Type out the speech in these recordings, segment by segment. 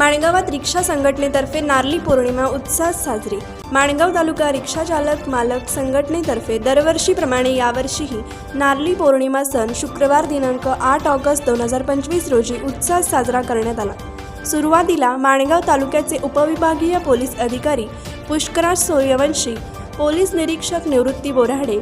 माणगावात रिक्षा संघटनेतर्फे नारली पौर्णिमा उत्साहात साजरी. माणगाव तालुका रिक्षा चालक मालक संघटनेतर्फे दरवर्षीप्रमाणे यावर्षीही नारली पौर्णिमा सण शुक्रवार दिनांक आठ ऑगस्ट दोन हजार पंचवीस रोजी उत्साहात साजरा करण्यात आला. सुरुवातीला माणगाव तालुक्याचे उपविभागीय पोलीस अधिकारी पुष्कराज सूर्यवंशी पोलीस निरीक्षक निवृत्ती बोराडे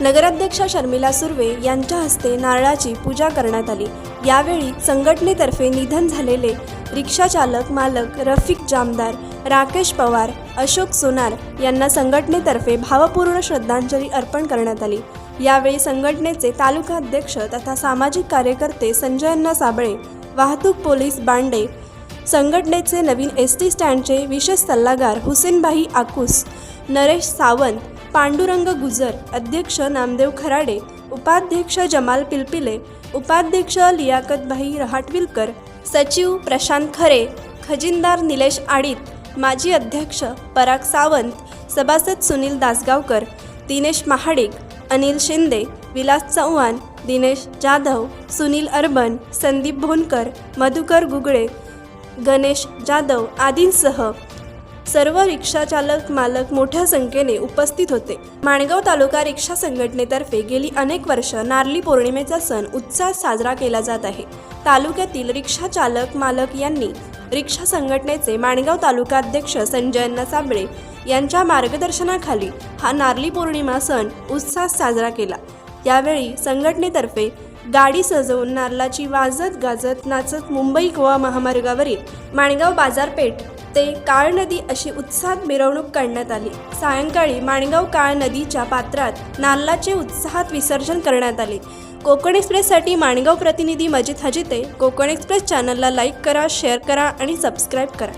नगराध्यक्षा शर्मिला सुर्वे यांच्या हस्ते नारळाची पूजा करण्यात आली. यावेळी संघटनेतर्फे निधन झालेले रिक्षाचालक मालक रफिक जामदार राकेश पवार अशोक सोनार यांना संघटनेतर्फे भावपूर्ण श्रद्धांजली अर्पण करण्यात आली. यावेळी संघटनेचे तालुका अध्यक्ष तथा सामाजिक कार्यकर्ते संजय अण्णा साबळे वाहतूक पोलीस बांडे संघटनेचे नवीन एस टी स्टँडचे विशेष सल्लागार हुसेनबाई आकुस नरेश सावंत पांडुरंग गुजर अध्यक्ष नामदेव खराडे उपाध्यक्ष जमाल पिलपिले उपाध्यक्ष लियाकतभाई रहाटविलकर सचिव प्रशांत खरे खजिनदार निलेश आडित माजी अध्यक्ष पराग सावंत सभासद सुनील दासगावकर दिनेश महाडिक अनिल शिंदे विलास चव्हाण दिनेश जाधव सुनील अर्बन संदीप भोनकर मधुकर गुगळे गणेश जाधव आदींसह सर्व रिक्षाचालक मालक मोठ्या संख्येने उपस्थित होते. माणगाव तालुका रिक्षा संघटनेतर्फे गेली अनेक वर्ष नारली पौर्णिमेचा सण उत्साहात साजरा केला जात आहे. तालुक्यातील रिक्षा चालक मालक यांनी रिक्षा संघटनेचे माणगाव तालुका अध्यक्ष संजय नसाबळे यांच्या मार्गदर्शनाखाली हा नारली पौर्णिमा सण उत्साहात साजरा केला. यावेळी संघटनेतर्फे गाडी सजवून नारलाची वाजत गाजत नाचत मुंबई गोवा महामार्गावरील माणगाव बाजारपेठ ते काळ नदी अशी उत्साहात मिरवणूक काढण्यात आली. सायंकाळी माणगाव काळ नदीच्या पात्रात नाल्लाचे उत्साहात विसर्जन करण्यात आले. कोकण एक्सप्रेससाठी माणगाव प्रतिनिधी मजिद हजिते कोकण एक्सप्रेस चॅनलला लाईक करा शेअर करा आणि सबस्क्राईब करा.